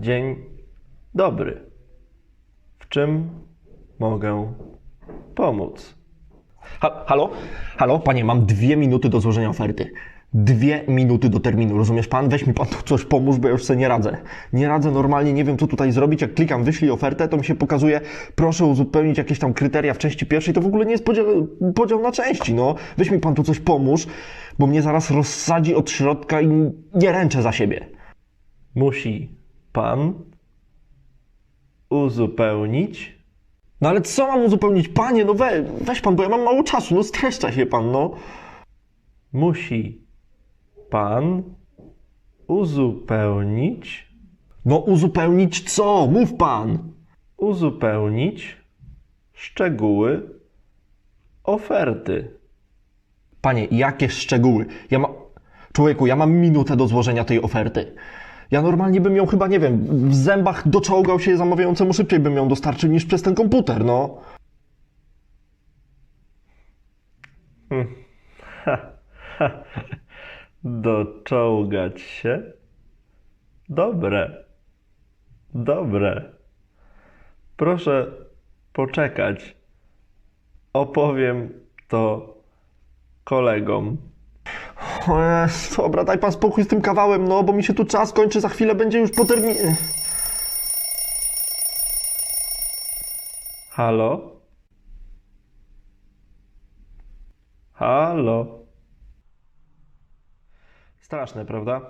Dzień dobry. W czym mogę pomóc? Ha, halo? Halo, panie, mam dwie minuty do złożenia oferty. Dwie minuty do terminu, rozumiesz pan? Weź mi pan tu coś pomóż, bo ja już sobie nie radzę. Nie radzę normalnie, nie wiem co tutaj zrobić. Jak klikam wyślij ofertę, to mi się pokazuje, proszę uzupełnić jakieś tam kryteria w części pierwszej. To w ogóle nie jest podział, podział na części, no. Weź mi pan tu coś pomóż, bo mnie zaraz rozsadzi od środka i nie ręczę za siebie. Musi pan uzupełnić No ale co mam uzupełnić? Panie, no we, weź pan, bo ja mam mało czasu, no streszcza się pan, no. musi pan uzupełnić No uzupełnić co? Mów pan. uzupełnić szczegóły oferty. Panie, jakie szczegóły? Ja ma... Człowieku, ja mam minutę do złożenia tej oferty. Ja normalnie bym ją chyba, nie wiem, w zębach doczołgał się zamawiającemu szybciej bym ją dostarczył niż przez ten komputer, no. Doczołgać się? Dobre. Dobre. Proszę poczekać. Opowiem to kolegom. Jezu, dobra, daj pan spokój z tym kawałem, no, bo mi się tu czas kończy, za chwilę będzie już po terminie. Halo? Halo? Straszne, prawda?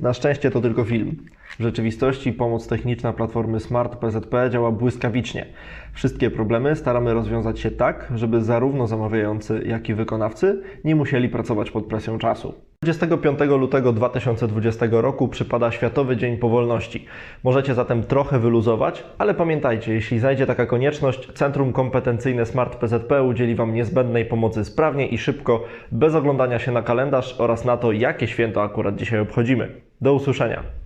Na szczęście to tylko film. W rzeczywistości pomoc techniczna platformy Smart PZP działa błyskawicznie. Wszystkie problemy staramy rozwiązać się tak, żeby zarówno zamawiający, jak i wykonawcy nie musieli pracować pod presją czasu. 25 lutego 2020 roku przypada Światowy Dzień Powolności. Możecie zatem trochę wyluzować, ale pamiętajcie, jeśli zajdzie taka konieczność, Centrum Kompetencyjne Smart PZP udzieli Wam niezbędnej pomocy sprawnie i szybko, bez oglądania się na kalendarz oraz na to, jakie święto akurat dzisiaj obchodzimy. Do usłyszenia.